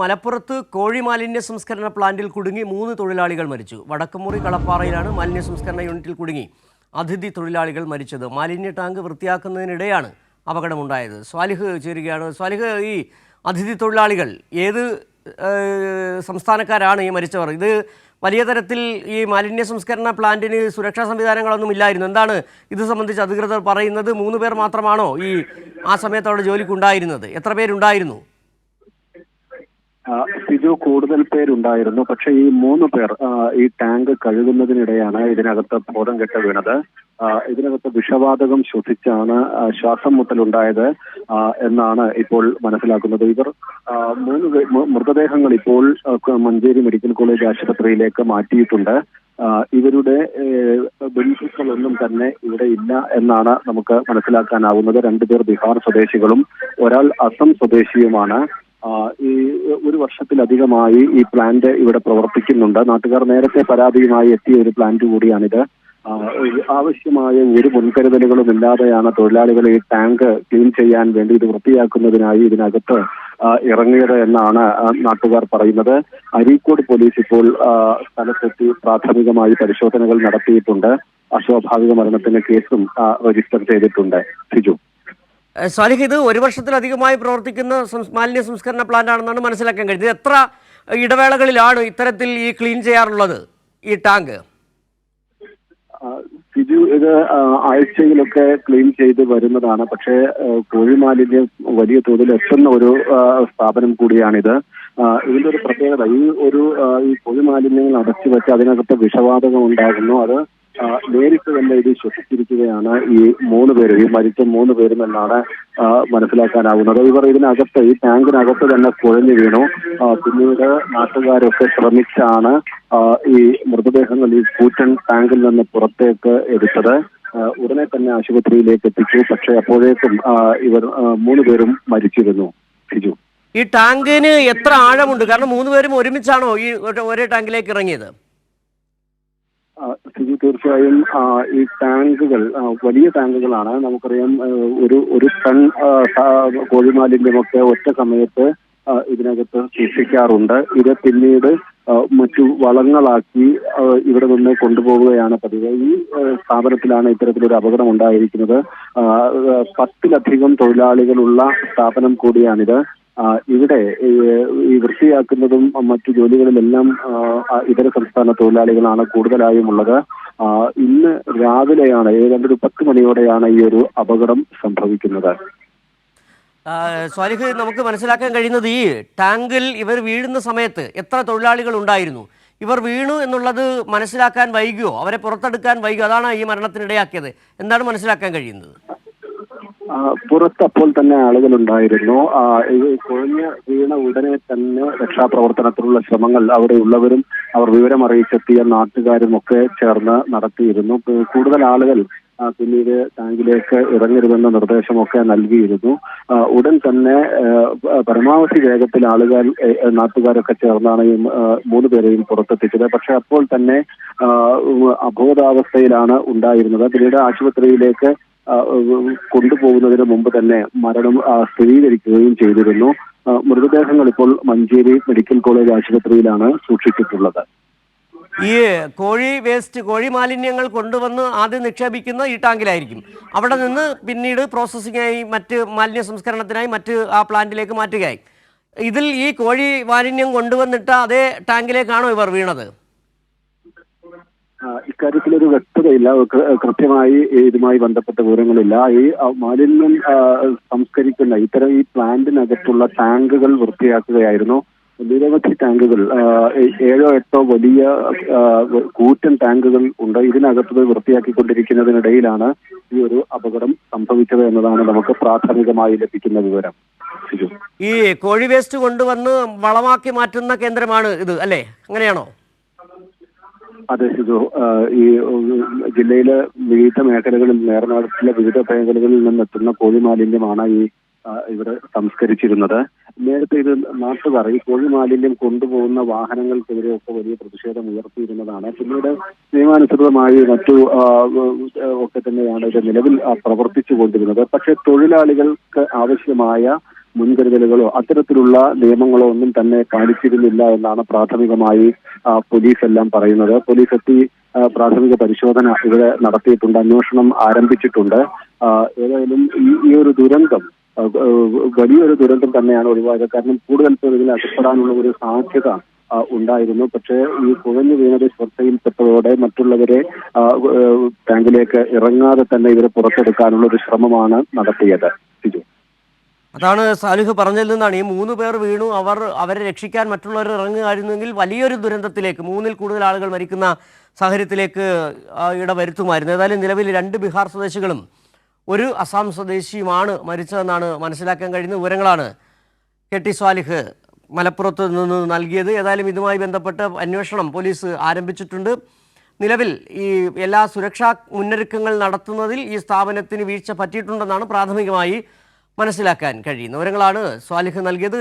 മലപ്പുറത്ത് കോഴി മാലിന്യ സംസ്കരണ പ്ലാന്റിൽ കുടുങ്ങി മൂന്ന് തൊഴിലാളികൾ മരിച്ചു. വടക്കമുറി കളപ്പാറയിലാണ് മാലിന്യ സംസ്കരണ യൂണിറ്റിൽ കുടുങ്ങി അതിഥി തൊഴിലാളികൾ മരിച്ചത്. മാലിന്യ ടാങ്ക് വൃത്തിയാക്കുന്നതിനിടെയാണ് അപകടമുണ്ടായത്. സ്വാലിഹ് ചേരുകയാണ്. സ്വാലിഹ് ഈ അതിഥി തൊഴിലാളികൾ ഏത് സംസ്ഥാനക്കാരാണ് ഈ മരിച്ചവർ? ഇത് വലിയ തരത്തിൽ ഈ മാലിന്യ സംസ്കരണ പ്ലാന്റിന് സുരക്ഷാ സംവിധാനങ്ങളൊന്നും ഇല്ലായിരുന്നു. എന്താണ് ഇത് സംബന്ധിച്ച് അധികൃതർ പറയുന്നത്? മൂന്ന് പേർ മാത്രമാണോ ഈ ആ സമയത്ത് അവിടെ ജോലിക്കുണ്ടായിരുന്നത്? എത്ര പേരുണ്ടായിരുന്നു? സിജു കൂടുതൽ പേരുണ്ടായിരുന്നു. പക്ഷെ ഈ മൂന്ന് പേർ ഈ ടാങ്ക് കഴുകുന്നതിനിടെയാണ് ഇതിനകത്ത് ബോധം കെട്ട് വീണത്. ഇതിനകത്ത് വിഷവാതകം ശ്വസിച്ചാണ് ശ്വാസം മുട്ടലുണ്ടായത് എന്നാണ് ഇപ്പോൾ മനസ്സിലാക്കുന്നത്. ഇവർ മൂന്ന് മൃതദേഹങ്ങൾ ഇപ്പോൾ മഞ്ചേരി മെഡിക്കൽ കോളേജ് ആശുപത്രിയിലേക്ക് മാറ്റിയിട്ടുണ്ട്. ഇവരുടെ ബന്ധുക്കളൊന്നും തന്നെ ഇവിടെ ഇല്ല എന്നാണ് നമുക്ക് മനസ്സിലാക്കാനാവുന്നത്. രണ്ടുപേർ ബീഹാർ സ്വദേശികളും ഒരാൾ അസം സ്വദേശിയുമാണ്. ഈ ഒരു വർഷത്തിലധികമായി ഈ പ്ലാന്റ് ഇവിടെ പ്രവർത്തിക്കുന്നുണ്ട്. നാട്ടുകാർ നേരത്തെ പരാതിയുമായി എത്തിയ ഒരു പ്ലാന്റ് കൂടിയാണിത്. ആവശ്യമായ ഒരു മുൻകരുതലുകളും ഇല്ലാതെയാണ് തൊഴിലാളികൾ ഈ ടാങ്ക് ക്ലീൻ ചെയ്യാൻ വേണ്ടി ഇത് വൃത്തിയാക്കുന്നതിനായി ഇതിനകത്ത് ഇറങ്ങിയത് എന്നാണ് നാട്ടുകാർ പറയുന്നത്. അരീക്കോട് പോലീസ് ഇപ്പോൾ സ്ഥലത്തെത്തി പ്രാഥമികമായി പരിശോധനകൾ നടത്തിയിട്ടുണ്ട്. അസ്വാഭാവിക മരണത്തിന്റെ കേസും രജിസ്റ്റർ ചെയ്തിട്ടുണ്ട്. സിജു സാലിഹ് ഇത് ഒരു വർഷത്തിലധികമായി പ്രവർത്തിക്കുന്ന മാലിന്യ സംസ്കരണ പ്ലാന്റ് ആണെന്നാണ് മനസ്സിലാക്കാൻ കഴിഞ്ഞത് എത്ര ഇടവേളകളിലാണ് ഇത്തരത്തിൽ ഈ ക്ലീൻ ചെയ്യാറുള്ളത് ഈ ടാങ്ക്? സിജു ഇത് ആഴ്ചയിലൊക്കെ ക്ലീൻ ചെയ്ത് വരുന്നതാണ്. പക്ഷേ കോഴി മാലിന്യം വലിയ തോതിൽ എത്തുന്ന ഒരു സ്ഥാപനം കൂടിയാണിത്. ഇതിന്റെ ഒരു പ്രത്യേകത ഈ ഒരു ഈ കോഴി മാലിന്യങ്ങൾ അടച്ചു വെച്ച് അതിനകത്ത് വിഷവാതകം ഉണ്ടാകുന്നു. അത് നേരിട്ട് തന്നെ ഇത് ശ്വസിച്ചിരിക്കുകയാണ് ഈ മൂന്ന് പേരും ഈ മരിച്ച മൂന്ന് പേരും എന്നാണ് മനസ്സിലാക്കാനാവുന്നത്. ഇവർ ഇതിനകത്ത് ഈ ടാങ്കിനകത്ത് തന്നെ കുഴഞ്ഞു വീണു. പിന്നീട് നാട്ടുകാരൊക്കെ ശ്രമിച്ചാണ് ഈ മൃതദേഹങ്ങൾ ഈ കൂറ്റൻ ടാങ്കിൽ നിന്ന് പുറത്തേക്ക് എടുത്തത്. ഉടനെ തന്നെ ആശുപത്രിയിലേക്ക് എത്തിച്ചു. പക്ഷേ അപ്പോഴേക്കും ഇവർ മൂന്ന് പേരും മരിച്ചിരുന്നു. സിജു ഈ ടാങ്കിന് എത്ര ആഴമുണ്ട്? കാരണം മൂന്ന് പേരും ഒരുമിച്ചാണോ ഈ ഒരേ ടാങ്കിലേക്ക് ഇറങ്ങിയത്? തീർച്ചയായും ഈ ടാങ്കുകൾ വലിയ ടാങ്കുകളാണ്. നമുക്കറിയാം ഒരു ഒരു ടൺ കോഴിമാലിന്യമൊക്കെ ഒറ്റ സമയത്ത് ഇതിനകത്ത് സൂക്ഷിക്കാറുണ്ട്. ഇത് പിന്നീട് മറ്റു വളങ്ങളാക്കി ഇവിടെ നിന്ന് കൊണ്ടുപോവുകയാണ് പതിവ്. ഈ സ്ഥാപനത്തിലാണ് ഇത്തരത്തിലൊരു അപകടം ഉണ്ടായിരിക്കുന്നത്. പത്തിലധികം തൊഴിലാളികളുള്ള സ്ഥാപനം കൂടിയാണിത്. ഇവിടെ ഈ വൃത്തിയാക്കുന്നതും മറ്റു ജോലികളിലെല്ലാം ഇതര സംസ്ഥാന തൊഴിലാളികളാണ് കൂടുതലായും ഉള്ളത്. ഇന്ന് രാവിലെയാണ് ഏതാണ്ട് ഒരു പത്ത് മണിയോടെയാണ് ഈ ഒരു അപകടം സംഭവിക്കുന്നത്. സ്വാലിഹ് നമുക്ക് മനസ്സിലാക്കാൻ കഴിയുന്നത് ഈ ടാങ്കിൽ ഇവർ വീഴുന്ന സമയത്ത് എത്ര തൊഴിലാളികൾ ഉണ്ടായിരുന്നു? ഇവർ വീണു എന്നുള്ളത് മനസ്സിലാക്കാൻ വൈകിയോ? അവരെ പുറത്തെടുക്കാൻ വൈകിയോ? അതാണ് ഈ മരണത്തിനിടയാക്കിയത്. എന്താണ് മനസ്സിലാക്കാൻ കഴിയുന്നത്? ആ, പുറത്ത് തന്നെ ആളുകൾ ഉണ്ടായിരുന്നു കുഴഞ്ഞ് വീണ ഉടനെ തന്നെ രക്ഷാപ്രവർത്തനത്തിനുള്ള ശ്രമങ്ങൾ അവിടെ ഉള്ളവരും അവർ വിവരം അറിയിച്ചെത്തിയ നാട്ടുകാരും ഒക്കെ ചേർന്ന് നടത്തിയിരുന്നു. കൂടുതൽ ആളുകൾ പിന്നീട് ടാങ്കിലേക്ക് ഇറങ്ങരുതെന്ന നിർദ്ദേശമൊക്കെ നൽകിയിരുന്നു. ഉടൻ തന്നെ പരമാവധി വേഗത്തിൽ ആളുകൾ നാട്ടുകാരൊക്കെ ചേർന്നാണ് ഈ മൂന്ന് പേരെയും പുറത്തെത്തിച്ചത്. പക്ഷെ അപ്പോൾ തന്നെ അബോധാവസ്ഥയിലാണ് ഉണ്ടായിരുന്നത്. പിന്നീട് ആശുപത്രിയിലേക്ക് കൊണ്ടുപോകുന്നതിന് മുമ്പ് തന്നെ മരണം സ്ഥിരീകരിക്കുകയും ചെയ്തിരുന്നു. മൃതദേഹങ്ങൾ ഇപ്പോൾ മഞ്ചേരി മെഡിക്കൽ കോളേജ് ആശുപത്രിയിലാണ് സൂക്ഷിച്ചിട്ടുള്ളത്. ഈ കോഴി വേസ്റ്റ് കോഴി മാലിന്യങ്ങൾ കൊണ്ടുവന്ന് ആദ്യം നിക്ഷേപിക്കുന്ന ഈ ടാങ്കിലായിരിക്കും. അവിടെ നിന്ന് പിന്നീട് പ്രോസസ്സിങ്ങായി മറ്റ് മാലിന്യ സംസ്കരണത്തിനായി മറ്റ് ആ പ്ലാന്റിലേക്ക് മാറ്റുകയായി. ഇതിൽ ഈ കോഴി മാലിന്യം കൊണ്ടുവന്നിട്ട് അതേ ടാങ്കിലേക്കാണോ ഇവർ വീണത്? ഇക്കാര്യത്തിലൊരു വ്യക്തതയില്ല. കൃത്യമായി ഇതുമായി ബന്ധപ്പെട്ട വിവരങ്ങളില്ല. ഈ മാലിന്യം സംസ്കരിക്കുന്ന ഇത്തരം ഈ പ്ലാന്റിനകത്തുള്ള ടാങ്കുകൾ വൃത്തിയാക്കുകയായിരുന്നു. നിരവധി ടാങ്കുകൾ ഏഴോ എട്ടോ വലിയ കൂറ്റൻ ടാങ്കുകൾ ഉണ്ട്. ഇതിനകത്തത് വൃത്തിയാക്കിക്കൊണ്ടിരിക്കുന്നതിനിടയിലാണ് ഈ ഒരു അപകടം സംഭവിച്ചത് എന്നതാണ് നമുക്ക് പ്രാഥമികമായി ലഭിക്കുന്ന വിവരം. ഈ കോഴി വേസ്റ്റ് കൊണ്ടുവന്ന് വളമാക്കി മാറ്റുന്ന കേന്ദ്രമാണ് ഇത് അല്ലേ? അങ്ങനെയാണോ? അതെ സിതു ഈ ജില്ലയിലെ വിവിധ മേഖലകളിൽ നേർനാടത്തിലെ വിവിധ മേഖലകളിൽ നിന്നെത്തുന്ന കോഴി മാലിന്യമാണ് ഈ ഇവിടെ സംസ്കരിച്ചിരുന്നത്. നേരത്തെ ഇത് നാട്ടുകാർ ഈ കോഴി മാലിന്യം കൊണ്ടുപോകുന്ന വാഹനങ്ങൾക്കെതിരെയൊക്കെ വലിയ പ്രതിഷേധം ഉയർത്തിയിരുന്നതാണ്. പിന്നീട് നിയമാനുസൃതമായി മറ്റു ഒക്കെ തന്നെയാണ് ഇത് നിലവിൽ പ്രവർത്തിച്ചു കൊണ്ടിരുന്നത് പക്ഷേ തൊഴിലാളികൾക്ക് ആവശ്യമായ മുൻകരുതലുകളോ അത്തരത്തിലുള്ള നിയമങ്ങളോ ഒന്നും തന്നെ പാലിച്ചിരുന്നില്ല എന്നാണ് പ്രാഥമികമായി പോലീസ് എല്ലാം പറയുന്നത്. പോലീസ് എത്തി പ്രാഥമിക പരിശോധന ഇവിടെ നടത്തിയിട്ടുണ്ട് അന്വേഷണം ആരംഭിച്ചിട്ടുണ്ട്. ഏതായാലും ഈ ഒരു ദുരന്തം വലിയൊരു ദുരന്തം തന്നെയാണ് ഒഴിവായത്. കാരണം കൂടുതൽ പേർ ഇതിൽ അകപ്പെടാനുള്ള ഒരു സാധ്യത ഉണ്ടായിരുന്നു. പക്ഷേ ഈ കുഴഞ്ഞു വീണത് ശ്രദ്ധയിൽപ്പെട്ടതോടെ മറ്റുള്ളവരെ ടാങ്കിലേക്ക് ഇറങ്ങാതെ തന്നെ ഇവരെ പുറത്തെടുക്കാനുള്ള ഒരു ശ്രമമാണ് നടത്തിയത്. സിജു അതാണ് സാലിഹ് പറഞ്ഞതിൽ നിന്നാണ്. ഈ മൂന്ന് പേർ വീണു. അവർ അവരെ രക്ഷിക്കാൻ മറ്റുള്ളവർ ഇറങ്ങുകയായിരുന്നെങ്കിൽ വലിയൊരു ദുരന്തത്തിലേക്ക് മൂന്നിൽ കൂടുതൽ ആളുകൾ മരിക്കുന്ന സാഹചര്യത്തിലേക്ക് ഇടവരുത്തുമായിരുന്നു ഏതായാലും നിലവിൽ രണ്ട് ബീഹാർ സ്വദേശികളും ഒരു അസാം സ്വദേശിയുമാണ് മരിച്ചതെന്നാണ് മനസ്സിലാക്കാൻ കഴിയുന്ന വിവരങ്ങളാണ് കെ ടി സ്വാലിഹ് മലപ്പുറത്ത് നിന്ന് നൽകിയത്. ഏതായാലും ഇതുമായി ബന്ധപ്പെട്ട് അന്വേഷണം പോലീസ് ആരംഭിച്ചിട്ടുണ്ട്. നിലവിൽ ഈ എല്ലാ സുരക്ഷാ മുന്നൊരുക്കങ്ങൾ നടത്തുന്നതിൽ ഈ സ്ഥാപനത്തിന് വീഴ്ച പറ്റിയിട്ടുണ്ടെന്നാണ് പ്രാഥമികമായി മനസ്സിലാക്കാൻ കഴിയുന്ന. വിവരങ്ങളാണ് സ്വാലിഹ് നൽകിയത്.